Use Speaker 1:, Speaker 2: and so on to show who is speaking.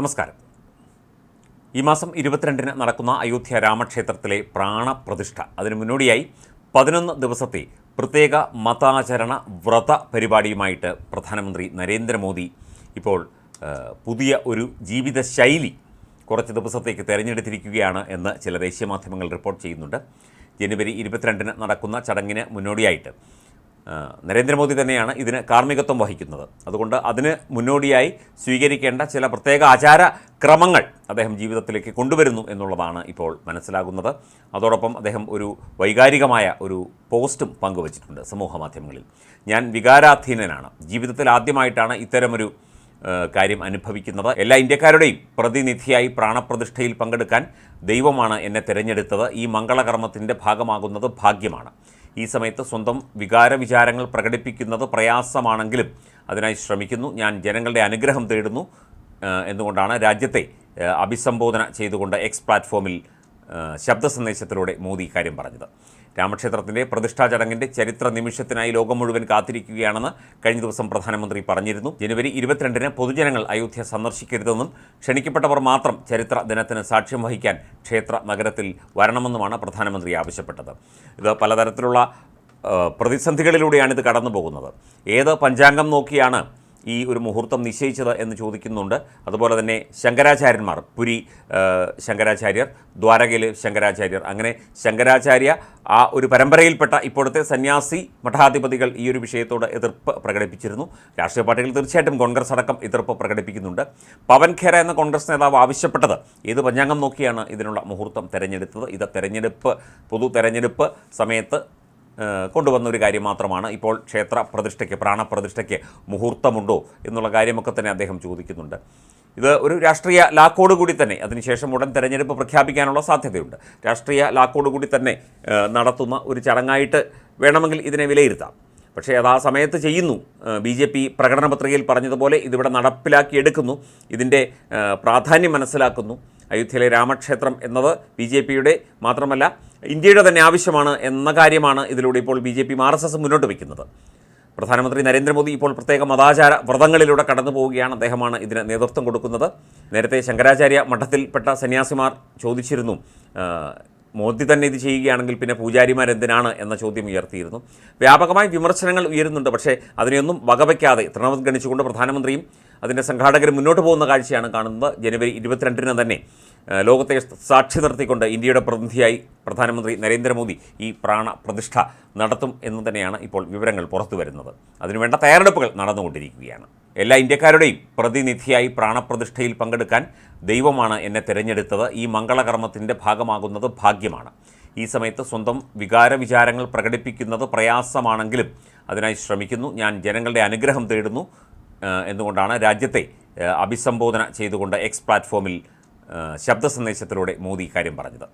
Speaker 1: നമസ്കാരം. ഈ മാസം ഇരുപത്തിരണ്ടിന് നടക്കുന്ന അയോധ്യ രാമക്ഷേത്രത്തിലെ പ്രാണപ്രതിഷ്ഠ. അതിനു മുന്നോടിയായി പതിനൊന്ന് ദിവസത്തെ പ്രത്യേക മതാചരണ വ്രത പരിപാടിയുമായിട്ട് പ്രധാനമന്ത്രി നരേന്ദ്രമോദി ഇപ്പോൾ പുതിയ ഒരു ജീവിത ശൈലി കുറച്ച് ദിവസത്തേക്ക് തിരഞ്ഞെടുത്തിരിക്കുകയാണ് എന്ന് ചില ദേശീയ മാധ്യമങ്ങൾ റിപ്പോർട്ട് ചെയ്യുന്നുണ്ട്. ജനുവരി ഇരുപത്തിരണ്ടിന് നടക്കുന്ന ചടങ്ങിന് മുന്നോടിയായിട്ട് നരേന്ദ്രമോദി തന്നെയാണ് ഇതിന് കാർമ്മികത്വം വഹിക്കുന്നത്. അതുകൊണ്ട് അതിന് മുന്നോടിയായി സ്വീകരിക്കേണ്ട ചില പ്രത്യേക ആചാര ക്രമങ്ങൾ അദ്ദേഹം ജീവിതത്തിലേക്ക് കൊണ്ടുവരുന്നു എന്നുള്ളതാണ് ഇപ്പോൾ മനസ്സിലാകുന്നത്. അതോടൊപ്പം അദ്ദേഹം ഒരു വൈകാരികമായ ഒരു പോസ്റ്റും പങ്കുവച്ചിട്ടുണ്ട് സമൂഹ മാധ്യമങ്ങളിൽ. ഞാൻ വികാരാധീനനാണ്. ജീവിതത്തിൽ ആദ്യമായിട്ടാണ് ഇത്തരമൊരു കാര്യം അനുഭവിക്കുന്നത്. എല്ലാ ഇന്ത്യക്കാരുടെയും പ്രതിനിധിയായി പ്രാണപ്രതിഷ്ഠയിൽ പങ്കെടുക്കാൻ ദൈവമാണ് എന്നെ തിരഞ്ഞെടുത്തത്. ഈ മംഗളകർമ്മത്തിന്റെ ഭാഗമാകുന്നത് ഭാഗ്യമാണ്. ഈ സമയത്ത് സ്വന്തം വികാര വിചാരങ്ങൾ പ്രകടിപ്പിക്കുന്നത് പ്രയാസമാണെങ്കിലും അതിനായി ശ്രമിക്കുന്നു. ഞാൻ ജനങ്ങളുടെ അനുഗ്രഹം തേടുന്നു എന്നുകൊണ്ടാണ് രാജ്യത്തെ അഭിസംബോധന ചെയ്തുകൊണ്ട് എക്സ് പ്ലാറ്റ്ഫോമിൽ ശബ്ദ സന്ദേശത്തിലൂടെ മോദി ഇക്കാര്യം പറഞ്ഞത്. രാമക്ഷേത്രത്തിന്റെ പ്രതിഷ്ഠാ ചടങ്ങിന്റെ ചരിത്ര നിമിഷത്തിനായി ലോകം മുഴുവൻ കാത്തിരിക്കുകയാണെന്ന് കഴിഞ്ഞ ദിവസം പ്രധാനമന്ത്രി പറഞ്ഞിരുന്നു. ജനുവരി ഇരുപത്തിരണ്ടിന് പൊതുജനങ്ങൾ അയോധ്യ സന്ദർശിക്കരുതെന്നും ക്ഷണിക്കപ്പെട്ടവർ മാത്രം ചരിത്ര ദിനത്തിന് സാക്ഷ്യം വഹിക്കാൻ ക്ഷേത്ര നഗരത്തിൽ വരണമെന്നുമാണ് പ്രധാനമന്ത്രി ആവശ്യപ്പെട്ടത്. ഇത് പലതരത്തിലുള്ള പ്രതിസന്ധികളിലൂടെയാണ് ഇത് കടന്നു പോകുന്നത് ഏത് പഞ്ചാംഗം നോക്കിയാണ് ഈ ഒരു മുഹൂർത്തം നിശ്ചയിച്ചത് എന്ന് ചോദിക്കുന്നുണ്ട്. അതുപോലെ തന്നെ ശങ്കരാചാര്യന്മാർ പുരി ശങ്കരാചാര്യർ ദ്വാരകയിലെ ശങ്കരാചാര്യർ. അങ്ങനെ ശങ്കരാചാര്യ ആ ഒരു പരമ്പരയിൽപ്പെട്ട ഇപ്പോഴത്തെ സന്യാസി മഠാധിപതികൾ ഈ ഒരു വിഷയത്തോട് എതിർപ്പ് പ്രകടിപ്പിച്ചിരുന്നു. രാഷ്ട്രീയ പാർട്ടികൾ തീർച്ചയായിട്ടും കോൺഗ്രസ് അടക്കം എതിർപ്പ് പ്രകടിപ്പിക്കുന്നുണ്ട്. പവൻ ഖേര എന്ന കോൺഗ്രസ് നേതാവ് ആവശ്യപ്പെട്ടത് ഏത് പഞ്ചാംഗം നോക്കിയാണ് ഇതിനുള്ള മുഹൂർത്തം തെരഞ്ഞെടുത്തത്? ഇത് തെരഞ്ഞെടുപ്പ് പൊതു തെരഞ്ഞെടുപ്പ് സമയത്ത് കൊണ്ടുവന്ന ഒരു കാര്യം മാത്രമാണ്. ഇപ്പോൾ ക്ഷേത്ര പ്രതിഷ്ഠയ്ക്ക് പ്രാണപ്രതിഷ്ഠയ്ക്ക് മുഹൂർത്തമുണ്ടോ എന്നുള്ള കാര്യമൊക്കെ തന്നെ അദ്ദേഹം ചോദിക്കുന്നുണ്ട്. ഇത് ഒരു രാഷ്ട്രീയ കൂടി തന്നെ അതിനുശേഷം ഉടൻ തെരഞ്ഞെടുപ്പ് പ്രഖ്യാപിക്കാനുള്ള സാധ്യതയുണ്ട്. രാഷ്ട്രീയ കൂടി തന്നെ നടത്തുന്ന ഒരു ചടങ്ങായിട്ട് വേണമെങ്കിൽ ഇതിനെ വിലയിരുത്താം. പക്ഷേ അത് ആ സമയത്ത് ചെയ്യുന്നു. ബി ജെ പി പ്രകടന പത്രികയിൽ പറഞ്ഞതുപോലെ ഇതിവിടെ നടപ്പിലാക്കിയെടുക്കുന്നു ഇതിന്റെ പ്രാധാന്യം മനസ്സിലാക്കുന്നു. അയോധ്യയിലെ രാമക്ഷേത്രം എന്നത് ബി ജെ പിയുടെ മാത്രമല്ല ഇന്ത്യയുടെ തന്നെ ആവശ്യമാണ് എന്ന കാര്യമാണ് ഇതിലൂടെ ഇപ്പോൾ B J P R S S മുന്നോട്ട് വയ്ക്കുന്നത്. പ്രധാനമന്ത്രി നരേന്ദ്രമോദി ഇപ്പോൾ പ്രത്യേക മതാചാര വ്രതങ്ങളിലൂടെ കടന്നു പോവുകയാണ് അദ്ദേഹമാണ് ഇതിന് നേതൃത്വം കൊടുക്കുന്നത്. നേരത്തെ ശങ്കരാചാര്യ മഠത്തിൽപ്പെട്ട സന്യാസിമാർ ചോദിച്ചിരുന്നു മോദി തന്നെ ഇത് ചെയ്യുകയാണെങ്കിൽ പിന്നെ പൂജാരിമാർ എന്തിനാണ് എന്ന ചോദ്യം ഉയർത്തിയിരുന്നു. വ്യാപകമായി വിമർശനങ്ങൾ ഉയരുന്നുണ്ട് പക്ഷേ അതിനെയൊന്നും വകവയ്ക്കാതെ തൃണവത്ഗണിച്ചുകൊണ്ട് പ്രധാനമന്ത്രിയും അതിന്റെ സംഘാടകരും മുന്നോട്ട് പോകുന്ന കാഴ്ചയാണ് കാണുന്നത്. ജനുവരി ഇരുപത്തിരണ്ടിന് തന്നെ ലോകത്തെ സാക്ഷി നിർത്തിക്കൊണ്ട് ഇന്ത്യയുടെ പ്രതിനിധിയായി പ്രധാനമന്ത്രി നരേന്ദ്രമോദി ഈ പ്രാണപ്രതിഷ്ഠ നടത്തും എന്ന് തന്നെയാണ് ഇപ്പോൾ വിവരങ്ങൾ പുറത്തു വരുന്നത്. അതിനുവേണ്ട തയ്യാറെടുപ്പുകൾ നടന്നുകൊണ്ടിരിക്കുകയാണ്. എല്ലാ ഇന്ത്യക്കാരുടെയും പ്രതിനിധിയായി പ്രാണപ്രതിഷ്ഠയിൽ പങ്കെടുക്കാൻ ദൈവമാണ് എന്നെ തിരഞ്ഞെടുത്തത്. ഈ മംഗളകർമ്മത്തിന്റെ ഭാഗമാകുന്നത് ഭാഗ്യമാണ്. ഈ സമയത്ത് സ്വന്തം വികാര വിചാരങ്ങൾ പ്രകടിപ്പിക്കുന്നത് പ്രയാസമാണെങ്കിലും അതിനായി ശ്രമിക്കുന്നു. ഞാൻ ജനങ്ങളുടെ അനുഗ്രഹം തേടുന്നു എന്നുകൊണ്ടാണ് രാജ്യത്തെ അഭിസംബോധന ചെയ്തുകൊണ്ട് എക്സ് പ്ലാറ്റ്ഫോമിൽ ശബ്ദ സന്ദേശത്തിലൂടെ മോദി ഇക്കാര്യം പറഞ്ഞത്.